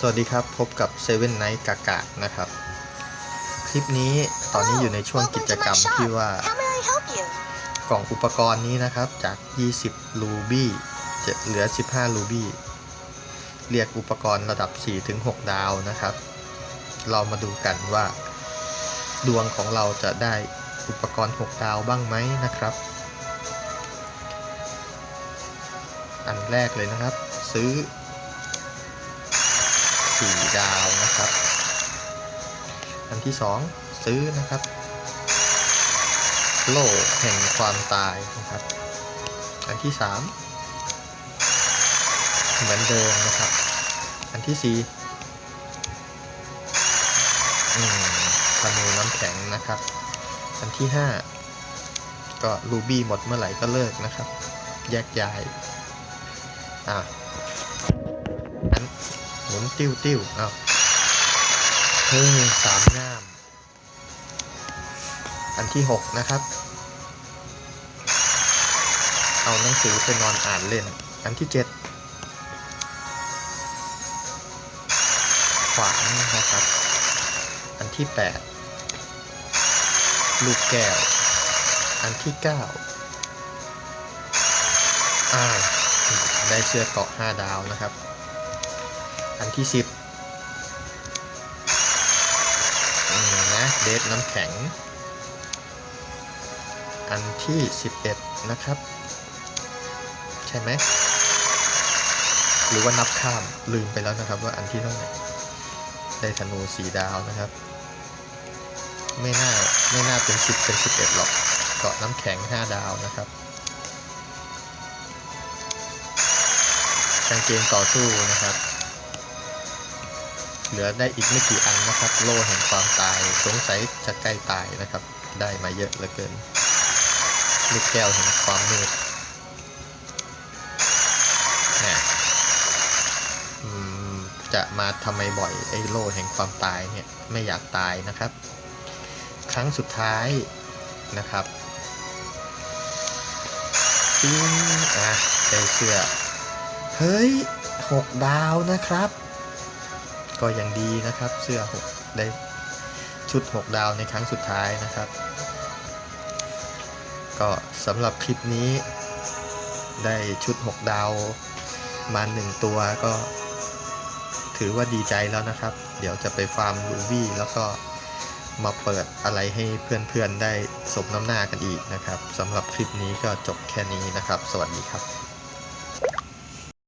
สวัสดีครับ พบกับ7 Night กากะนะครับ คลิปนี้ตอนนี้อยู่ในช่วงกิจกรรมที่ว่า How may I help you? กล่องอุปกรณ์นี้นะครับจาก 20 รูบี้จะเหลือ 15 รูบี้เรียกอุปกรณ์ระดับ 4-6 ดาวนะครับ เรามาดูกันว่า ดวงของเราจะได้อุปกรณ์ 6 ดาวบ้างไหมนะครับ อันแรกเลยนะครับ ซื้อ 4 ดาวนะครับ อันที่ 2 ซื้อนะครับ โล่แห่งความตายนะครับ อันที่ 3 เหมือนเดิมนะครับ อันที่ 4 อืมธนูน้ำแข็งนะครับ อันที่ 5 ก็รูบี้หมดเมื่อไหร่ก็เลิกนะครับ แยกย้าย อะ หมุนติ้วติ้วอ้าวเฮ้ยสามงาม อันที่6นะครับ เอาหนังสือไปนอนอ่านเล่น อันที่7ขวานนะครับ อันที่8ลูกแก้ว อันที่9อ่าได้เสื้อเกาะ5ดาวนะครับ อันที่10อืมนะเดฟน้ำแข็ง อันที่11นะครับ ใช่ไหม หรือว่านับข้ามลืมไปแล้วนะครับว่าอันที่เท่าไหร่ได้ธนูสีดาวนะครับ ไม่น่าไม่น่าเป็น10เป็น11หรอกเกาะน้ำแข็ง5ดาวนะครับกางเกงต่อสู้นะครับ เหลือได้อีกไม่กี่อันนะครับ โล่แห่งความตายสงสัยจะใกล้ตายนะครับ ได้มาเยอะเหลือเกิน ลูกแก้วแห่งความมืดนะอืมจะมาทำไมบ่อยไอ้โล่แห่งความตายเนี่ยไม่อยากตายนะครับ ครั้งสุดท้ายนะครับปิ้งอะได้เสื้อ เฮ้ยหกดาวนะครับ ก็ยังดีนะครับ เสื้อหกได้ชุด 6 ดาวในครั้งสุดท้ายนะครับ ก็สำหรับคลิปนี้ ได้ชุด 6 ดาวมา 1 ตัวก็ถือว่าดีใจแล้วนะครับ เดี๋ยวจะไปฟาร์มลูบี้แล้วก็มาเปิดอะไรให้เพื่อนๆได้สมน้ำหน้ากันอีกนะครับสำหรับคลิปนี้ก็จบแค่นี้นะครับ สวัสดีครับ